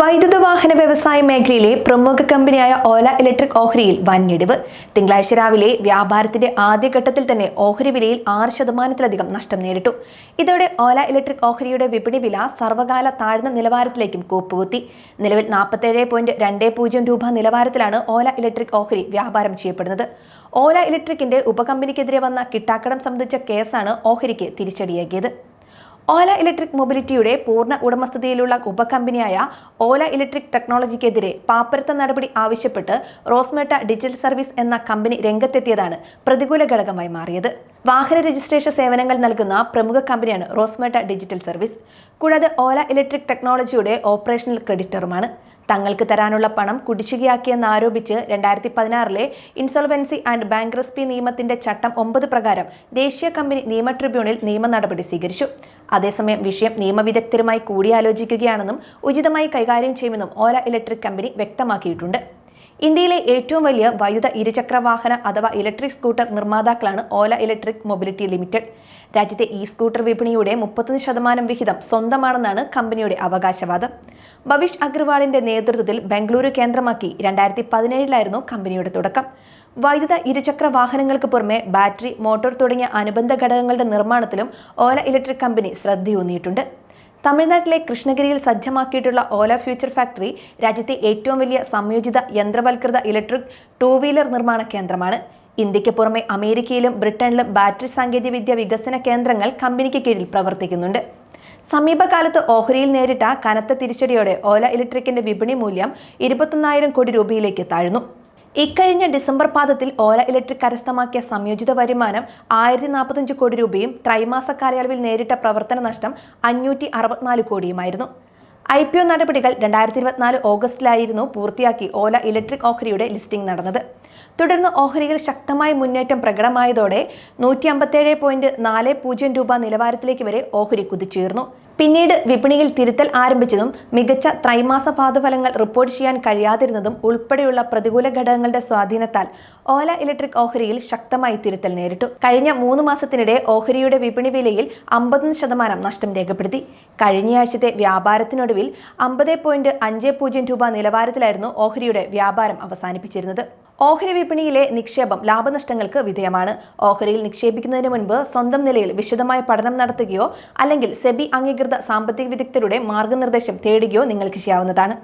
വൈദ്യുത വാഹന വ്യവസായ മേഖലയിലെ പ്രമുഖ കമ്പനിയായ ഓല ഇലക്ട്രിക് ഓഹരിയിൽ വൻഇടിവ് തിങ്കളാഴ്ച രാവിലെ വ്യാപാരത്തിന്റെ ആദ്യഘട്ടത്തിൽ തന്നെ ഓഹരി വിലയിൽ ആറ് ശതമാനത്തിലധികം നഷ്ടം നേരിട്ടു. ഇതോടെ ഓല ഇലക്ട്രിക് ഓഹരിയുടെ വിപണി വില സർവകാല താഴ്ന്ന നിലവാരത്തിലേക്കും കൂപ്പുകുത്തി. നിലവിൽ നാൽപ്പത്തേഴ് പോയിന്റ് രണ്ട് പൂജ്യം രൂപ നിലവാരത്തിലാണ് ഓല ഇലക്ട്രിക് ഓഹരി വ്യാപാരം ചെയ്യപ്പെടുന്നത്. ഓല ഇലക്ട്രിക്കിന്റെ ഉപകമ്പനിക്കെതിരെ വന്ന കിട്ടാക്കടം സംബന്ധിച്ച കേസാണ് ഓഹരിക്ക് തിരിച്ചടിയാക്കിയത് ഓല ഇലക്ട്രിക് മൊബിലിറ്റിയുടെ പൂർണ ഉടമസ്ഥതയിലുള്ള ഉപകമ്പനിയായ ഓല ഇലക്ട്രിക് ടെക്നോളജിക്കെതിരെ പാപ്പരത്ത നടപടി ആവശ്യപ്പെട്ട് റോസ്മേട്ട ഡിജിറ്റൽ സർവീസ് എന്ന കമ്പനി രംഗത്തെത്തിയതാണ് പ്രതികൂല ഘടകമായി മാറിയത്. വാഹന രജിസ്ട്രേഷൻ സേവനങ്ങൾ നൽകുന്ന പ്രമുഖ കമ്പനിയാണ് റോസ്മേട്ട ഡിജിറ്റൽ സർവീസ്. കൂടാതെ ഓല ഇലക്ട്രിക് ടെക്നോളജിയുടെ ഓപ്പറേഷണൽ ക്രെഡിറ്ററുമാണ്. തങ്ങൾക്ക് തരാനുള്ള പണം കുടിശ്ശികയാക്കിയെന്ന് ആരോപിച്ച് രണ്ടായിരത്തി പതിനാറിലെ ഇൻസോൾവൻസി ആൻഡ് ബാങ്ക്രസ്പി നിയമത്തിന്റെ ചട്ടം ഒമ്പത് പ്രകാരം ദേശീയ കമ്പനി നിയമ ട്രിബ്യൂണൽ നിയമ നടപടി സ്വീകരിച്ചു. അതേസമയം വിഷയം നിയമവിദഗ്ധരുമായി കൂടിയാലോചിക്കുകയാണെന്നും ഉചിതമായി കൈകാര്യം ചെയ്യുമെന്നും ഓല ഇലക്ട്രിക് കമ്പനി വ്യക്തമാക്കിയിട്ടുണ്ട്. ഇന്ത്യയിലെ ഏറ്റവും വലിയ വൈദ്യുത ഇരുചക്ര വാഹന അഥവാ ഇലക്ട്രിക് സ്കൂട്ടർ നിർമ്മാതാക്കളാണ് ഓല ഇലക്ട്രിക് മൊബിലിറ്റി ലിമിറ്റഡ്. രാജ്യത്തെ ഇ സ്കൂട്ടർ വിപണിയുടെ മുപ്പത്തൊന്ന് ശതമാനം വിഹിതം സ്വന്തമാണെന്നാണ് കമ്പനിയുടെ അവകാശവാദം. ഭവിഷ് അഗ്രവാളിന്റെ നേതൃത്വത്തിൽ ബംഗളൂരു കേന്ദ്രമാക്കി രണ്ടായിരത്തി പതിനേഴിലായിരുന്നു കമ്പനിയുടെ തുടക്കം. വൈദ്യുത ഇരുചക്ര വാഹനങ്ങൾക്ക് പുറമെ ബാറ്ററി മോട്ടോർ തുടങ്ങിയ അനുബന്ധ ഘടകങ്ങളുടെ നിർമ്മാണത്തിലും ഓല ഇലക്ട്രിക് കമ്പനി ശ്രദ്ധയൂന്നിയിട്ടുണ്ട്. തമിഴ്നാട്ടിലെ കൃഷ്ണഗിരിയിൽ സജ്ജമാക്കിയിട്ടുള്ള ഓല ഫ്യൂച്ചർ ഫാക്ടറി രാജ്യത്തെ ഏറ്റവും വലിയ സംയോജിത യന്ത്രവൽകൃത ഇലക്ട്രിക് ടൂ വീലർ നിർമ്മാണ കേന്ദ്രമാണ്. ഇന്ത്യയ്ക്ക് പുറമെ അമേരിക്കയിലും ബ്രിട്ടനിലും ബാറ്ററി സാങ്കേതികവിദ്യ വികസന കേന്ദ്രങ്ങൾ കമ്പനിക്ക് കീഴിൽ പ്രവർത്തിക്കുന്നുണ്ട്. സമീപകാലത്ത് ഓഹരിയിൽ നേരിട്ട കനത്ത തിരിച്ചടിയോടെ ഓല ഇലക്ട്രിക്കിന്റെ വിപണി മൂല്യം ഇരുപത്തൊന്നായിരം കോടി രൂപയിലേക്ക് താഴ്ന്നു. ഇക്കഴിഞ്ഞ ഡിസംബർ പാദത്തിൽ ഓല ഇലക്ട്രിക് കരസ്ഥമാക്കിയ സംയോജിത വരുമാനം ആയിരത്തി നാൽപ്പത്തഞ്ച് കോടി രൂപയും ത്രൈമാസ കാലയളവിൽ നേരിട്ട പ്രവർത്തന നഷ്ടം അഞ്ഞൂറ്റി അറുപത്തിനാല് കോടിയുമായിരുന്നു. ഐ പി ഒ നടപടികൾ രണ്ടായിരത്തി ഇരുപത്തിനാല് ഓഗസ്റ്റിലായിരുന്നു പൂർത്തിയാക്കി ഓല ഇലക്ട്രിക് ഓഹരിയുടെ ലിസ്റ്റിംഗ് നടന്നത്. തുടർന്ന് ഓഹരിയിൽ ശക്തമായ മുന്നേറ്റം പ്രകടമായതോടെ നൂറ്റി അമ്പത്തേഴ് പോയിന്റ് നാല് പൂജ്യം രൂപ നിലവാരത്തിലേക്ക് വരെ ഓഹരി കുതിച്ചുയർന്നു. പിന്നീട് വിപണിയിൽ തിരുത്തൽ ആരംഭിച്ചതും മികച്ച ത്രൈമാസ പാദഫലങ്ങൾ റിപ്പോർട്ട് ചെയ്യാൻ കഴിയാതിരുന്നതും ഉൾപ്പെടെയുള്ള പ്രതികൂല ഘടകങ്ങളുടെ സ്വാധീനത്താൽ ഓല ഇലക്ട്രിക് ഓഹരിയിൽ ശക്തമായി തിരുത്തൽ നേരിട്ടു. കഴിഞ്ഞ മൂന്ന് മാസത്തിനിടെ ഓഹരിയുടെ വിപണി വിലയിൽ അമ്പതൊന്ന് ശതമാനം നഷ്ടം രേഖപ്പെടുത്തി. കഴിഞ്ഞയാഴ്ചത്തെ വ്യാപാരത്തിനൊടുവിൽ അമ്പത് പോയിന്റ് അഞ്ച് പൂജ്യം രൂപ നിലവാരത്തിലായിരുന്നു ഓഹരിയുടെ വ്യാപാരം അവസാനിപ്പിച്ചിരുന്നത്. ഓഹരി വിപണിയിലെ നിക്ഷേപം ലാഭനഷ്ടങ്ങൾക്ക് വിധേയമാണ്. ഓഹരിയിൽ നിക്ഷേപിക്കുന്നതിന് മുൻപ് സ്വന്തം നിലയിൽ വിശദമായ പഠനം നടത്തുകയോ അല്ലെങ്കിൽ സെബി അംഗീകൃത സാമ്പത്തിക വിദഗ്ധരുടെ മാർഗനിർദ്ദേശം തേടുകയോ നിങ്ങൾക്ക് ചെയ്യാവുന്നതാണ്.